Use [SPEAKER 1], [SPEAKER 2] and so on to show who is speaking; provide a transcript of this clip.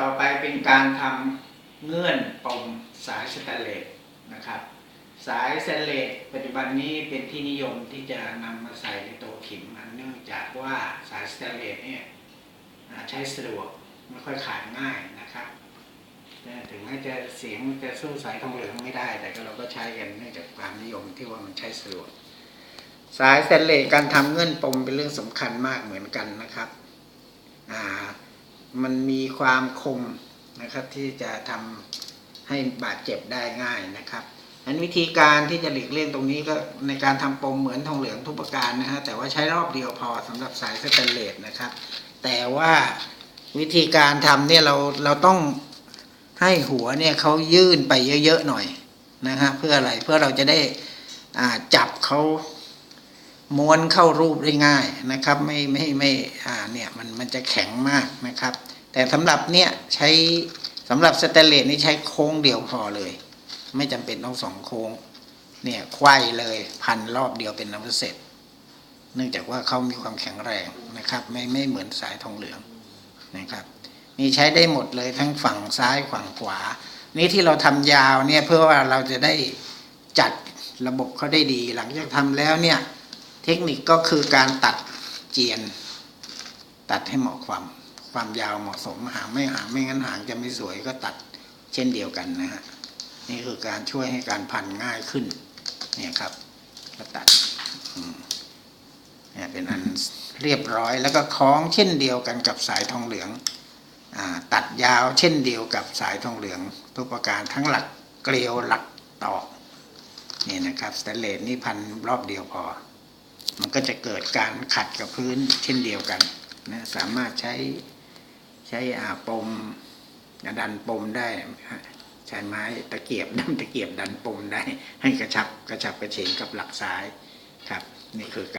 [SPEAKER 1] ต่อไปเป็นการทำเงื่อนปมสายสแตนเลสนะครับ สายสแตนเลสปัจจุบันนี้เป็นที่นิยมที่จะนำมาใส่ในตัวขิมอันเนื่องจากว่าสายสแตนเลสเนี่ยใช้สะดวกไม่ค่อยขาดง่ายนะครับถึงแม้จะเสียงจะสู้สายทองเหลืองไม่ได้ แต่ก็เราก็ใช้กันเนื่องจากความนิยมที่ว่ามันใช้สะดวกสายสแตนเลสการทำเงื่อนปมเป็นเรื่องสำคัญมากเหมือนกันนะครับอ่า มันมีความคมนะครับที่จะทำให้บาดเจ็บได้ง่ายนะครับอันวิธีการที่จะหลีกเลี่ยงตรงนี้ก็ในการทำปมเหมือนทองเหลืองทุกประการนะฮะแต่ว่าใช้รอบเดียวพอสำหรับสายสแตนเลสนะครับ แต่ว่าวิธีการทำเนี่ยเราเราต้องให้หัวเนี่ยเขายื่นไปเยอะๆหน่อยนะฮะเพื่ออะไรเพื่อเราจะได้จับเขา ม้วนเข้ารูปได้ง่ายนะครับ ไม่ไม่ไม่อ่าเนี่ยมันมันจะแข็งมากนะครับ แต่สำหรับเนี่ยใช้สำหรับสแตเลสนี่ใช้โค้งเดียวพอเลย ไม่จำเป็นต้องสองโค้ง เนี่ยไขว้เลยพันรอบเดียวเป็นน้ำเสร็จ เนื่องจากว่าเขามีความแข็งแรงนะครับ ไม่ไม่เหมือนสายทองเหลืองนะครับนี่ใช้ได้หมดเลยทั้งฝั่งซ้ายฝั่งขวา นี่ที่เราทำยาวเนี่ยเพื่อว่าเราจะได้จัดระบบเขาได้ดี หลังจากทำแล้วเนี่ย เทคนิคก็คือการตัดเจียน ตัดให้เหมาะความความยาวเหมาะสมหางไม่หางไม่งั้นหางจะไม่สวยก็ตัดเช่นเดียวกันนะฮะนี่คือการช่วยให้การพันง่ายขึ้นเนี่ยครับก็ตัดเนี่ยเป็นอันเรียบร้อยแล้วก็คล้องเช่นเดียวกันกับสายทองเหลืองอตัดยาวเช่นเดียวกับสายทองเหลืองทุกประการทั้งหลักเกลียวหลักตอกนี่นะครับสแตนเลสนี่พันรอบเดียวพอ มันก็จะเกิดการขัดกับพื้นเช่นเดียวกันนะสามารถใช้ใช้อาปมดันปมได้ใช้ไม้ตะเกียบดันตะเกียบดันปมได้ ให้กระชับกระชับกระเฉงกับหลักซ้ายครับ นี่คือ